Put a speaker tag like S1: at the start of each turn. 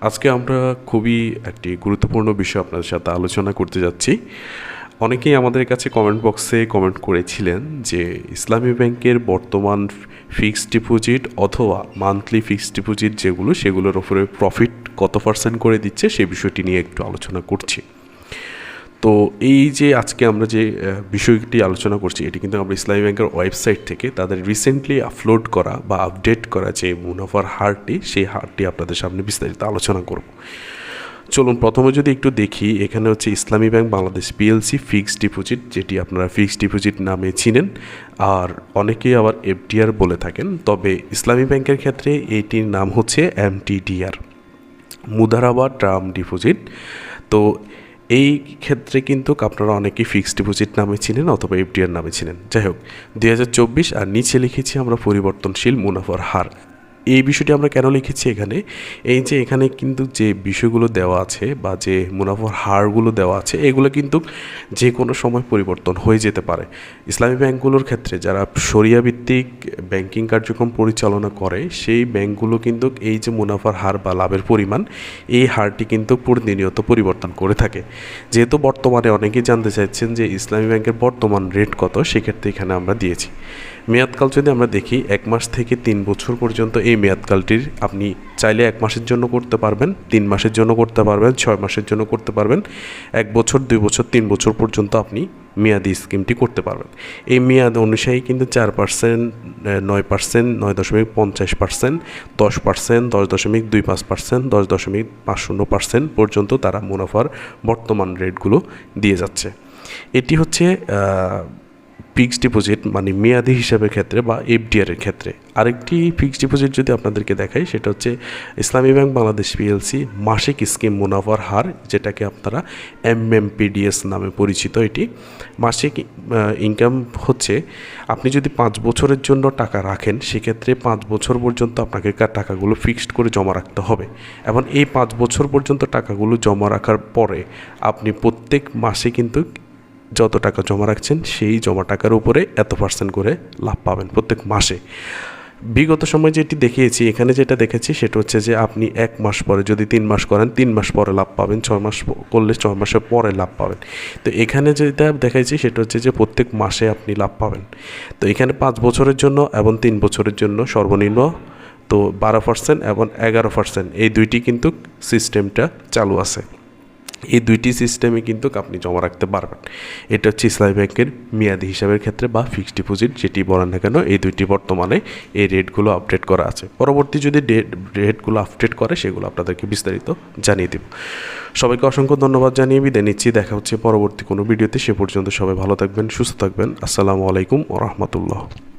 S1: আজকে আমরা খুবই একটি গুরুত্বপূর্ণ বিষয় আপনাদের সাথে আলোচনা করতে যাচ্ছি। অনেকেই আমাদের কাছে কমেন্ট বক্সে কমেন্ট করেছিলেন যে ইসলামী ব্যাংকের বর্তমান ফিক্সড ডিপোজিট অথবা মান্থলি ফিক্সড ডিপোজিট যেগুলো, সেগুলোর ওপরে প্রফিট কত পার্সেন্ট করে দিচ্ছে সেই বিষয়টি নিয়ে একটু আলোচনা করছি। তো এই যে আজকে আমরা যে বিষয়টি আলোচনা করছি, এটি কিন্তু আমরা ইসলামী ব্যাংকের ওয়েবসাইট থেকে তাদের রিসেন্টলি আপলোড করা বা আপডেট করা যে মুনাফার হারটি, সেই হারটি আপনাদের সামনে বিস্তারিত আলোচনা করব। চলুন প্রথমে যদি একটু দেখি, এখানে হচ্ছে Islami bank Bangladesh PLC fixed deposit যেটি আপনারা ফিক্সড ডিপোজিট নামে চিনেন, আর অনেকেই আবার এফডিআর বলে থাকেন, তবে ইসলামী ব্যাংকের ক্ষেত্রে এটির নাম হচ্ছে এমটিডিআর মুদারাবা টার্ম ডিপোজিট তো এই ক্ষেত্রে কিন্তু আপনারা অনেকেই ফিক্সড ডিপোজিট নামে চিনেন অথবা এফডিআর নামে ছিলেন যাই হোক দু হাজার চব্বিশ আর নিচে লিখেছি আমরা পরিবর্তনশীল মুনাফার হার। এই বিষয়টি আমরা কেন লিখেছি এখানে? এই যে এখানে কিন্তু যে বিষয়গুলো দেওয়া আছে বা যে মুনাফার হারগুলো দেওয়া আছে, এগুলো কিন্তু যে কোনো সময় পরিবর্তন হয়ে যেতে পারে। ইসলামী ব্যাংকগুলোর ক্ষেত্রে যারা সরিয়া ভিত্তিক ব্যাংকিং কার্যক্রম পরিচালনা করে, সেই ব্যাংকগুলো কিন্তু এই যে মুনাফার হার বা লাভের পরিমাণ, এই হারটি কিন্তু প্রতিনিয়ত পরিবর্তন করে থাকে। যেহেতু বর্তমানে অনেকেই জানতে চাইছেন যে ইসলামী ব্যাংকের বর্তমান রেট কত, সেক্ষেত্রে এখানে আমরা দিয়েছি। মেয়াদকাল যদি আমরা দেখি, এক মাস থেকে তিন বছর পর্যন্ত এই মেয়াদকালটির আপনি চাইলে এক মাসের জন্য করতে পারবেন, তিন মাসের জন্য করতে পারবেন, ছয় মাসের জন্য করতে পারবেন, এক বছর, দুই বছর, তিন বছর পর্যন্ত আপনি মেয়াদি স্কিমটি করতে পারবেন। এই মেয়াদ অনুযায়ী কিন্তু চার পার্সেন্ট নয় পার্সেন্ট, নয় দশমিক পঞ্চাশ পার্সেন্ট, দশ পার্সেন্ট, দশ দশমিক দুই পাঁচ পার্সেন্ট, দশ দশমিক পাঁচ শূন্য পার্সেন্ট পর্যন্ত তারা মুনাফার বর্তমান রেটগুলো দিয়ে যাচ্ছে। এটি হচ্ছে ফিক্সড ডিপোজিট মানে মেয়াদি হিসাবের ক্ষেত্রে বা এফডিআর এর ক্ষেত্রে। আরেকটি ফিক্সড ডিপোজিট যদি আপনাদেরকে দেখাই, সেটা হচ্ছে ইসলামী ব্যাংক বাংলাদেশ পিএলসি মাসিক স্কিম মুনাফার হার, যেটাকে আপনারা এমএমপিডিএস নামে পরিচিত এটি। মাসিক ইনকাম হচ্ছে, আপনি যদি পাঁচ বছরের জন্য টাকা রাখেন, সেক্ষেত্রে পাঁচ বছর পর্যন্ত আপনাকে টাকাগুলো ফিক্সড করে জমা রাখতে হবে। এবং এই পাঁচ বছর পর্যন্ত টাকাগুলো জমা রাখার পরে, আপনি প্রত্যেক মাসে কিন্তু যত টাকা জমা রাখছেন, সেই জমা টাকার উপরে এত পার্সেন্ট করে লাভ পাবেন প্রত্যেক মাসে। বিগত সময় যেটি দেখিয়েছি, এখানে যেটা দেখেছি, সেটা হচ্ছে যে আপনি এক মাস পরে যদি তিন মাস করেন, তিন মাস পরে লাভ পাবেন, ছয় মাস করলে ছয় মাসের পরে লাভ পাবেন। তো এখানে যেটা দেখাইছি, সেটা হচ্ছে যে প্রত্যেক মাসে আপনি লাভ পাবেন। তো এখানে পাঁচ বছরের জন্য এবং তিন বছরের জন্য সর্বনিম্ন তো বারো পার্সেন্ট এবং এগারো পার্সেন্ট এই দুইটি কিন্তু সিস্টেমটা চালু আছে। এই দুইটি সিস্টেমে কিন্তু আপনি জমা রাখতে পারবেন। এটা হচ্ছে ইসলামী ব্যাংকের মেয়াদি হিসাবের ক্ষেত্রে বা ফিক্সড ডিপোজিট যেটি বলেন না কেন, এই দুইটি বর্তমানে এই রেটগুলো আপডেট করা আছে। পরবর্তী যদি ডেট রেটগুলো আপডেট করে, সেগুলো আপনাদেরকে বিস্তারিত জানিয়ে দেব। সবাইকে অসংখ্য ধন্যবাদ জানিয়ে বিদায় নিচ্ছি। দেখা হচ্ছে পরবর্তী কোনো ভিডিওতে সে পর্যন্ত সবাই ভালো থাকবেন, সুস্থ থাকবেন। আসসালামু আলাইকুম ও রহমতুল্লাহ।